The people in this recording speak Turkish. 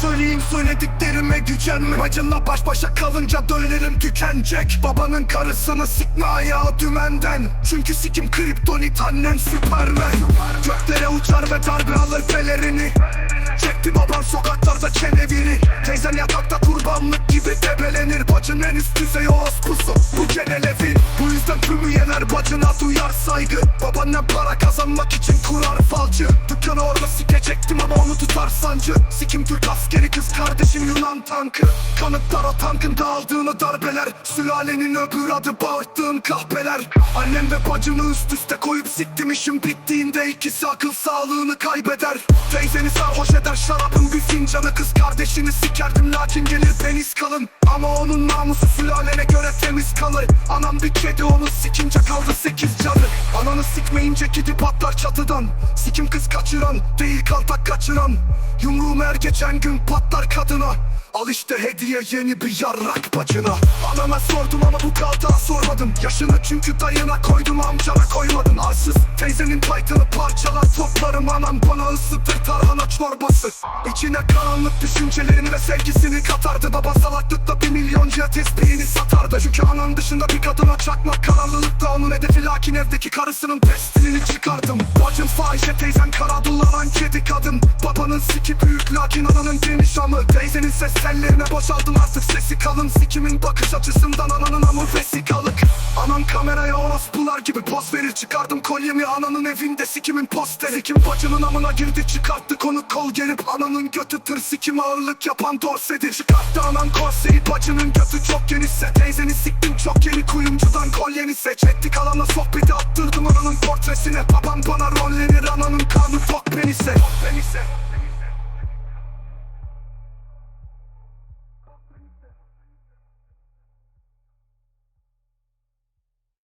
söyleyeyim söylediklerime gücenme. Bacınla baş başa kalınca dönerim tükenecek. Babanın karısını sikme ayağı dümenden. Çünkü sikim kriptonit annen süpermen. Göklere uçar ve darbe alır pelerini Çekti baban sokaklarda çeneviri. Teyzen yatakta kurbanlık gibi debelenir. Bacın en üst düzey orospusu Bu genel evin Bu yüzden tümü yener bacına duyar saygı. Babaannen para kazanmak için kurar falcı. Dükkanı orada sikecektim ama onu tutar sancı. Sikim Türk askeri kız kardeşim Yunan tankı Kanıtlar o tankın dağıldığını darbeler. Sülalenin öbür adı bağırttığın kahpeler. Annem ve bacını üst üste koyup siktim işim bittiğinde ikisi akıl sağlığını kaybeder. Teyzeni sarhoş eder şarabın bir fincanı Kız kardeşini sikerdim. Lakin gelir penis kalın. Ama onun namusu sülalene göre temiz kalır. Anam bir kedi onu sikince kaldı sekiz canı. Ananı sikmeyince kedi patlar çatıdan. Sikim kız kaçıran değil kaltak kaçıran. Yumruğum her geçen gün patlar kadına. Al işte hediye yeni bir yarrak bacına. Anama sordum ama bu kaltağa sormadım. Yaşını çünkü dayına koydum amcana koymadın Arsız teyzenin taytını parçalar toplarım Anam bana ısıtır tarhana çorbası. İçine karanlık düşüncelerini ve sevgisini katardı. Baba salaklıkla bir milyoncuya tesbihini satardı. Çünkü anan dışında bir kadına çakmak Karanlıkta onun hedefi lakin evdeki karısının pestilini çıkardım. Bacım fahişe teyzen karadullanan kedi kadın. Babanın siki büyük lakin ananın geniş amı. Teyzenin ses tellerine boşaldın artık. Sesi kalın Sikimin bakış açısından ananın amı. Kameraya orospular gibi poz verir Çıkardım kolyemi ananın evinde sikimin posteri. Sikim bacının amına girdi çıkarttı konu kol gerip Ananın götü tır. Sikim ağırlık yapan dorsedir Çıkarttı anan korseyi bacının götü çok genişse Teyzeni siktim çok yeni kuyumcudan kolyeni seç Ettik alana sohbeti attırdım ananın portresine. Babam bana rollenir ananın kanı fok penise. Fok penise